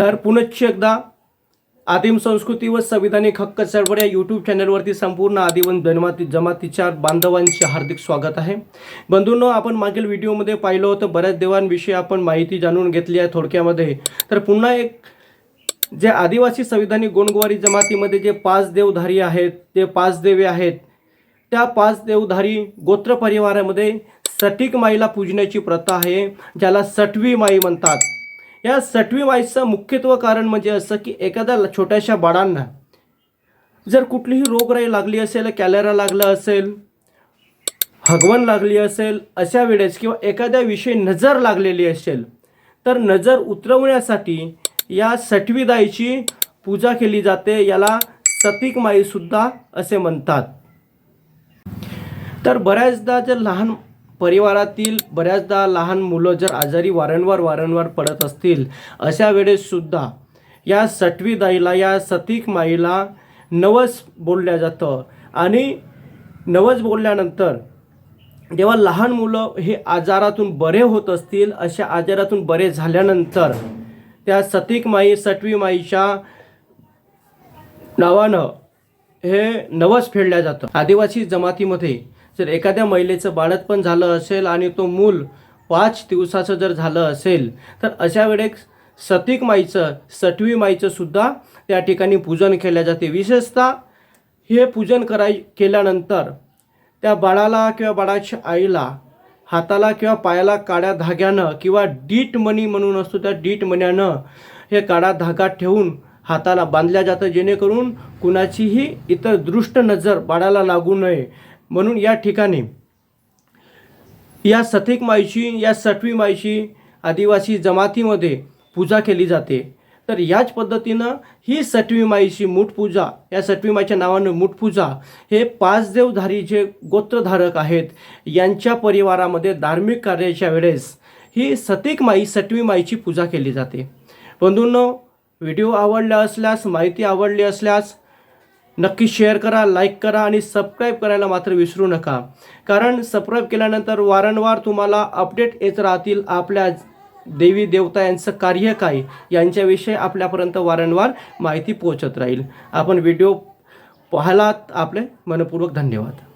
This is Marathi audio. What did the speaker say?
तर पुनश्च एकदा आदिम संस्कृती व संविधानिक हक्क चळवळ या यूट्यूब चॅनलवरती संपूर्ण आदिवन जनमाती जमातीच्या बांधवांचे हार्दिक स्वागत आहे. बंधूंनो आपण मागील व्हिडिओमध्ये पाहिलं होतं बऱ्याच देवांविषयी आपण माहिती जाणून घेतली आहे थोडक्यामध्ये. तर पुन्हा एक जे आदिवासी संविधानिक गोंडगुवारी जमातीमध्ये जे पाच देवधारी आहेत ते पाच देवे आहेत त्या पाच देवधारी गोत्र परिवारामध्ये सटीक माईला पूजण्याची प्रथा आहे ज्याला सटवी माई म्हणतात. या सटवी माईचं मुख्यत्व कारण म्हणजे असं की एखाद्या ल- छोट्याशा बाळांना जर कुठलीही रोगराई लागली असेल कॅलेरा लागला असेल हगवण लागली असेल अशा वेळेस किंवा एखाद्या विषयी नजर लागलेली असेल तर नजर उतरवण्यासाठी या सटवीदाईची पूजा केली जाते. याला सतीक माईसुद्धा असे म्हणतात. तर बऱ्याचदा जर लहान परिवारातील बऱ्याचदा लहान मुलं जर आजारी वारंवार वारंवार पडत असतील अशा वेळेससुद्धा या सटवी दाईला या सतीक माईला नवस बोलल्या जातं. आणि नवस बोलल्यानंतर जेव्हा लहान मुलं हे आजारातून बरे होत असतील अशा आजारातून बरे झाल्यानंतर त्या सतीक माई सटवी माईच्या नावानं हे नवस फेडल्या जातं. आदिवासी जमातीमध्ये जर एखाद्या महिलेचं बाळतपण झालं असेल आणि तो मूल पाच दिवसाचं जर झालं असेल तर अशा वेळेस सतीक माईचं सटवी माईचं सुद्धा त्या ठिकाणी पूजन केल्या जाते. विशेषतः हे पूजन कराय केल्यानंतर त्या बाळाला किंवा बाळाच्या आईला हाताला किंवा पायाला काळ्या धाग्यानं किंवा डीट मणी म्हणून असतो त्या डीट मण्यानं हे काळा धागा ठेवून हाताला बांधल्या जातं जेणेकरून कुणाचीही इतर दृष्ट नजर बाळाला लागू नये. म्हणून या ठिकाणी या सथिक माईची या सठवी माईची आदिवासी जमातीमध्ये पूजा केली जाते. तर याच पद्धतीनं ही सटवी माईची मूठपूजा या सटवी माईच्या नावानं मूठपूजा हे पाचदेवधारी जे गोत्रधारक आहेत. यांच्या परिवारामध्ये धार्मिक कार्याच्या वेळेस ही सतीक माई सटवी माईची पूजा केली जाते. बंधूंनो व्हिडिओ आवडला असल्यास माहिती आवडली असल्यास नक्की शेअर करा लाईक करा आणि सबस्क्राईब करायला मात्र विसरू नका. कारण सबस्क्राईब केल्यानंतर वारंवार तुम्हाला अपडेट येत राहतील आपल्या देवी देवता यांचं कार्य काय यांच्याविषयी आपल्यापर्यंत वारंवार माहिती पोहोचत राहील. आपण व्हिडिओ पाहायलात आपले मनपूर्वक धन्यवाद.